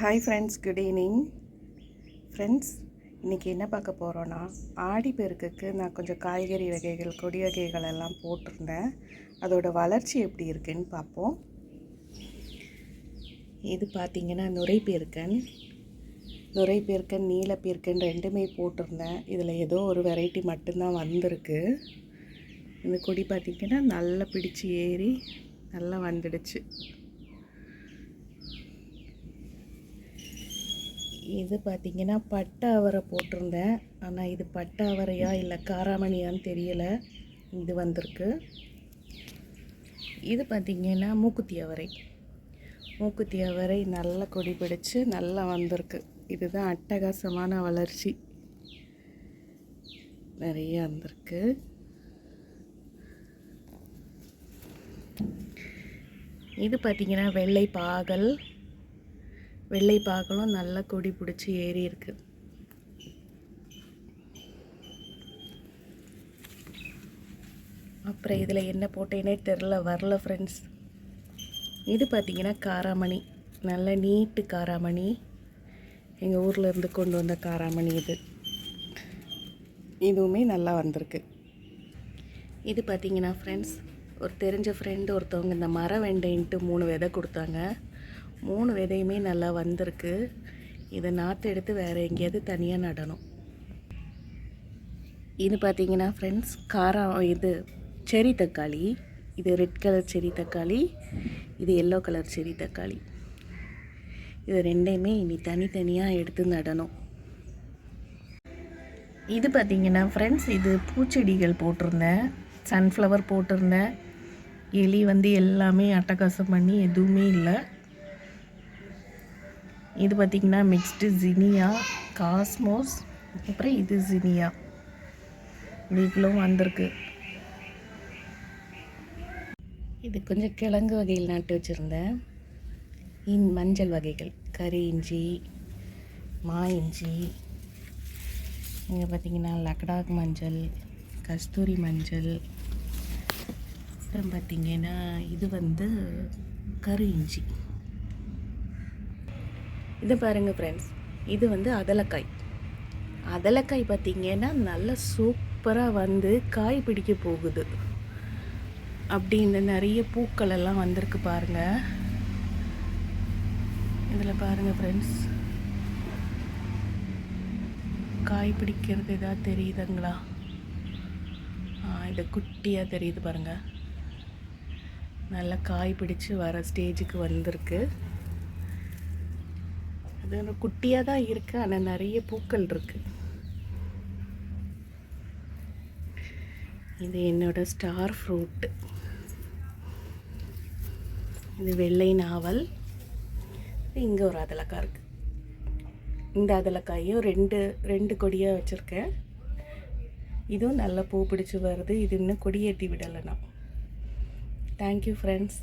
Hi friends good evening friends இன்றைக்கி என்ன பார்க்க போகிறோன்னா ஆடிப்பெருக்குக்கு நான் கொஞ்சம் காய்கறி வகைகள் கொடி வகைகள் எல்லாம் போட்டிருந்தேன். அதோட வளர்ச்சி எப்படி இருக்குன்னு பார்ப்போம். இது பார்த்திங்கன்னா நுரைப்பீர்க்கன். நுரைப்பீர்க்கன் நீலப்பீர்க்கன் ரெண்டுமே போட்டிருந்தேன். இதில் ஏதோ ஒரு வெரைட்டி மட்டும்தான் வந்திருக்கு. இந்த கொடி பார்த்திங்கன்னா நல்லா பிடிச்சி ஏறி நல்லா வந்துடுச்சு. இது பார்த்திங்கன்னா பட்டை அவரை போட்டிருந்தேன். ஆனால் இது பட்டை அவரையா இல்லை காராமணியான்னு தெரியலை. இது வந்திருக்கு. இது பார்த்திங்கன்னா மூக்குத்தி அவரை. மூக்குத்தி அவரை நல்லா கொடி பிடிச்சு நல்லா வந்திருக்கு. இதுதான் அட்டகாசமான வளர்ச்சி. நிறைய வந்திருக்கு. இது பார்த்திங்கன்னா வெள்ளை பாகல். வெள்ளை பாகலும் நல்லா கொடி பிடிச்சி ஏறி இருக்கு. அப்புறம் இதில் என்ன போட்டேனே தெரில வரல ஃப்ரெண்ட்ஸ் இது பார்த்திங்கன்னா காராமணி. நல்ல நீட்டு காராமணி. எங்கள் ஊரில் இருந்து கொண்டு வந்த காராமணி இது. இதுவுமே நல்லா வந்திருக்கு. இது பார்த்திங்கன்னா ஃப்ரெண்ட்ஸ் ஒரு தெரிஞ்ச ஃப்ரெண்டு ஒருத்தவங்க இந்த மர வெண்டைன்ட்டு மூணு விதை கொடுத்தாங்க. மூணு விதையுமே நல்லா வந்திருக்கு. இதை நாற்று எடுத்து வேறு எங்கேயாவது தனியாக நடணும். இது பார்த்தீங்கன்னா ஃப்ரெண்ட்ஸ் காரம் இது செரி தக்காளி. இது ரெட் கலர் செரி தக்காளி. இது எல்லோ கலர் செரி தக்காளி. இது ரெண்டையுமே இனி தனித்தனியாக எடுத்து நடணும். இது பார்த்தீங்கன்னா ஃப்ரெண்ட்ஸ் இது பூச்செடிகள் போட்டிருந்தேன். சன்ஃப்ளவர் போட்டிருந்தேன். எலி வந்து எல்லாமே அட்டகாசம் பண்ணி எதுவுமே இல்லை. இது பார்த்திங்கன்னா மிக்ஸ்டு ஜினியா காஸ்மோஸ் அப்புறம் இது ஜினியா இதுக்குள்ளும் வந்திருக்கு. இது கொஞ்சம் கிழங்கு வகையில் நட்டு வச்சுருந்தேன். இன் மஞ்சள் வகைகள் கறி இஞ்சி மா இஞ்சி. இங்கே பார்த்திங்கன்னா லக்டாக் மஞ்சள் கஸ்தூரி மஞ்சள். அப்புறம் பார்த்திங்கன்னா இது வந்து கரு இஞ்சி. இது பாருங்கள் ஃப்ரெண்ட்ஸ் இது வந்து அதலக்காய். அதலக்காய் பார்த்திங்கன்னா நல்லா சூப்பராக வந்து காய் பிடிக்க போகுது. அப்படி இந்த நிறைய பூக்கள் எல்லாம் வந்திருக்கு பாருங்கள் இதில் பாருங்கள் ஃப்ரெண்ட்ஸ் காய் பிடிக்கிறது எதாவது தெரியுதுங்களா? இது குட்டியாக தெரியுது பாருங்கள் நல்லா காய் பிடிச்சு வர ஸ்டேஜுக்கு வந்திருக்கு. அது ஒரு குட்டியாக தான் இருக்குது ஆனால் நிறைய பூக்கள் இருக்குது இது என்னோடய ஸ்டார் ஃப்ரூட்டு இது வெள்ளை நாவல். இங்கே ஒரு அதலக்காய் இருக்குது இந்த அதலக்காயும் ரெண்டு ரெண்டு கொடியாக வச்சுருக்கேன். இதுவும் நல்லா பூ பிடிச்சி வருது. இது இன்னும் கொடியேற்றி விடலை நான் தேங்க்யூ ஃப்ரெண்ட்ஸ்